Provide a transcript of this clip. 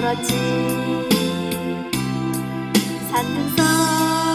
걸었지 산등성